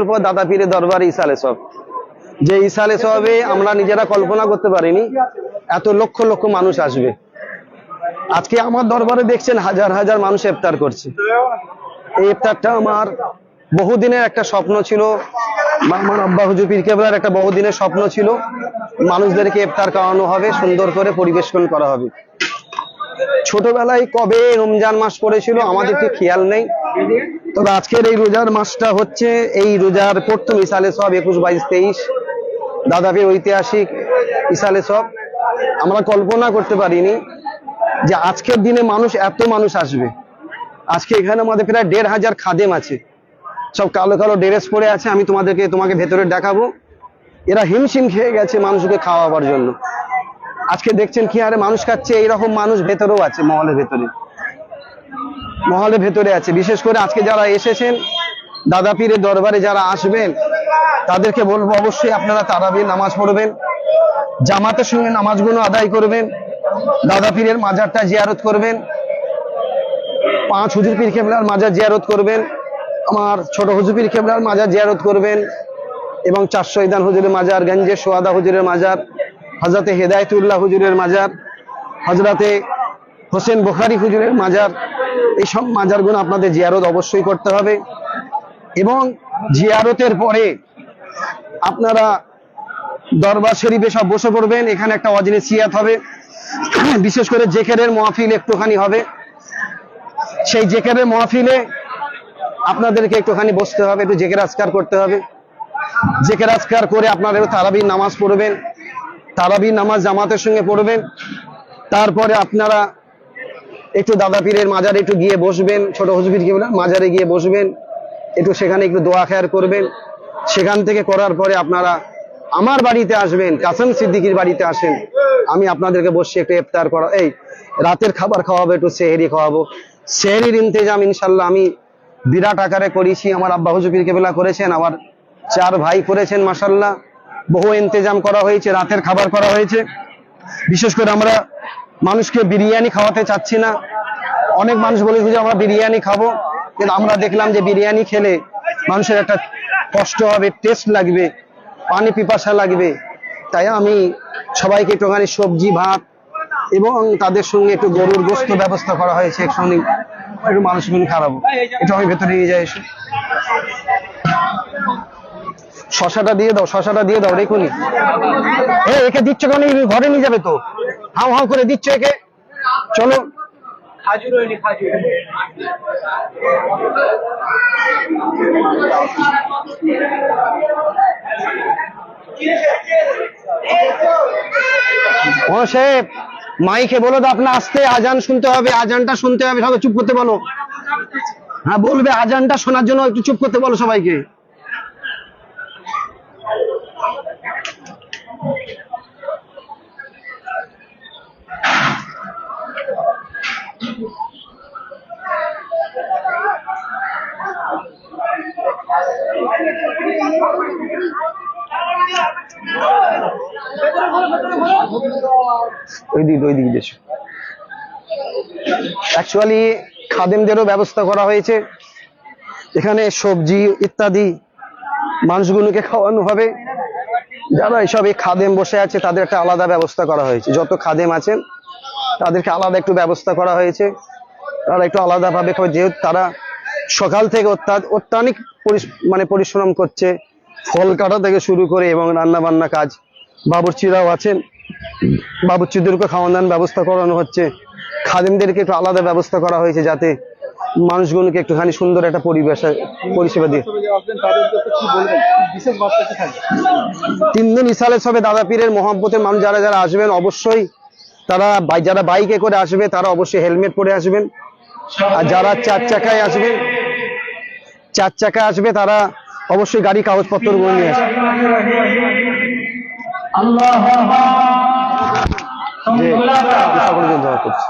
বছর পর দাদা পীরের দরবারে ইসালে সব যে ইসালে সবে আমরা নিজেরা কল্পনা করতে পারিনি, এত লক্ষ লক্ষ মানুষ আসবে। আজকে আমার দরবারে দেখছেন হাজার হাজার মানুষ ইফতার করছে। এই ইফতারটা আমার বহুদিনের একটা স্বপ্ন ছিল। আমার আব্বা হুজুর পীর কেবলার একটা বহুদিনের স্বপ্ন ছিল। মানুষদেরকে ইফতার খাওয়ানো হবে, সুন্দর করে পরিবেশন করা হবে। ছোটবেলায় কবে রমজান মাস পড়েছিল আমাদের তো খেয়াল নেই। তবে আজকের এই রোজার মাসটা হচ্ছে এই রোজার প্রথম ইসালে সব একুশ, বাইশ, তেইশ। দাদাপীর ঐতিহাসিক ইসালে সব। আমরা কল্পনা করতে পারিনি যে আজকের দিনে মানুষ এত মানুষ আসবে। আজকে এখানে আমাদের প্রায় দেড় হাজার খাদেম আছে। সব কালো কালো ড্রেস পরে আছে, আমি তোমাদেরকে, তোমাকে ভেতরে দেখাবো। এরা হিমশিম খেয়ে গেছে মানুষকে খাওয়াবার জন্য। আজকে দেখছেন কি আরে মানুষ খাচ্ছে, এইরকম মানুষ ভেতরেও আছে, মহলের ভেতরে। মহলের ভেতরে আছে। বিশেষ করে আজকে যারা এসেছেন, দাদা পীরের দরবারে যারা আসবেন, তাদেরকে বলব অবশ্যই আপনারা তারাবির নামাজ পড়বেন, জামাতের সঙ্গে নামাজগুলো আদায় করবেন, দাদা পীরের মাজারটা জিয়ারত করবেন, পাঁচ হুজুর পীর কেবলার মাজার জিয়ারত করবেন, আমার ছোট হুজুর পীর কেবলার মাজার জিয়ারত করবেন এবং চারশো ইদান হুজুরের মাজার, গঞ্জে সোয়াদা হুজুরের মাজার হজরতে হেদায়তুল্লাহ হুজুরের মাজার হজরতে হোসেন বুখারি হুজুরের মাজার এইসব মাজারগুলো আপনাদের জিয়ারত অবশ্যই করতে হবে। এবং জিয়ারতের পরে আপনারা দরবার শরীফে সব বসে পড়বেন, এখানে একটা অজিনে সিয়াত হবে। বিশেষ করে জেকেরের মহাফিল একটুখানি হবে। সেই জেকেরের মহাফিলে আপনাদেরকে একটুখানি বসতে হবে, একটু জেকের আজকার করতে হবে। জেকের আজকার করে আপনারা তারাবির নামাজ পড়বেন, তারাবির নামাজ জামাতের সঙ্গে পড়বেন। তারপরে আপনারা একটু দাদা পীরের মাজারে একটু গিয়ে বসবেন, ছোট হুজুর কি বলে, মাজারে গিয়ে বসবেন, একটু সেখানে একটু দোয়া খেয়ার করবেন। সেখান থেকে করার পরে আপনারা আমার বাড়িতে আসবেন, কাসম সিদ্দিকির বাড়িতে আসেন। আমি আপনাদেরকে বসে একটু ইফতার করা, এই রাতের খাবার খাওয়াবো, একটু সেহেরি খাওয়াবো। সেহেরির ইন্তজাম ইনশাল্লাহ আমি বিরাট আকারে করেছি, আমার আব্বা হুজুর পীর কেবলা করেছেন, আমার চার ভাই করেছেন মাসাল্লাহ বহু ইন্তজাম করা হয়েছে, রাতের খাবার করা হয়েছে। বিশেষ করে আমরা মানুষকে বিরিয়ানি খাওয়াতে চাচ্ছি না। অনেক মানুষ বলেছে যে আমরা বিরিয়ানি খাব। কিন্তু আমরা দেখলাম যে বিরিয়ানি খেলে মানুষের একটা কষ্ট হবে টেস্ট লাগবে, পানি পিপাসা লাগবে। তাই আমি সবাইকে একটুখানি সবজি, ভাত এবং তাদের সঙ্গে একটু গরুর গোস্ত ব্যবস্থা করা হয়েছে। একসঙ্গে একটু মানুষগুলো খারাপ একটু আমি ভেতরে নিয়ে যাই এসে। শশাটা দিয়ে দাও, শশাটা দিয়ে দাও রেখুনি এ একে দিচ্ছ কেন? ঘরে নিয়ে যাবে তো। হাও হাও করে দিচ্ছ একে? চলো। ও সাহেব মাইকে বলো তো আপনার আসতে আজান শুনতে হবে আজানটা শুনতে হবে সবাই চুপ করতে বলো। হ্যাঁ বলবে আজানটা শোনার জন্য একটু চুপ করতে বলো সবাইকে। অ্যাকচুয়ালি খাদেমদেরও ব্যবস্থা করা হয়েছে। এখানে সবজি ইত্যাদি মানুষগুলোকে খাওয়ানো হবে। যারা এসব এই খাদেম বসে আছে, তাদের একটা আলাদা ব্যবস্থা করা হয়েছে। যত খাদেম আছেন, তাদেরকে আলাদা একটু ব্যবস্থা করা হয়েছে। তারা একটু আলাদাভাবে খাবে। যেহেতু তারা সকাল থেকে অত্যা- অত্যাধিক মানে পরিশ্রম করছে। ফল কাটা থেকে শুরু করে এবং রান্না বান্না কাজ। বাবুর্চিরাও আছেন। বাবুর্চিদেরকে খাওয়ান দাওয়ান ব্যবস্থা করানো হচ্ছে। খাদিমদেরকে একটু আলাদা ব্যবস্থা করা হয়েছে যাতে মানুষগুলোকে একটুখানি সুন্দর একটা পরিবেশ পরিষেবা দিয়ে। তিন দিন ইসালে সবে দাদা পীরের মহব্বতের মানুষ যারা যারা আসবেন, অবশ্যই তারা যারা বাইকে করে আসবে, তারা অবশ্যই হেলমেট পরে আসবেন। আর যারা চার চাকায় আসবেন চার চাকা আসবে তারা অবশ্যই গাড়ি কাগজপত্র নিয়ে আসবে। দোয়া করছি।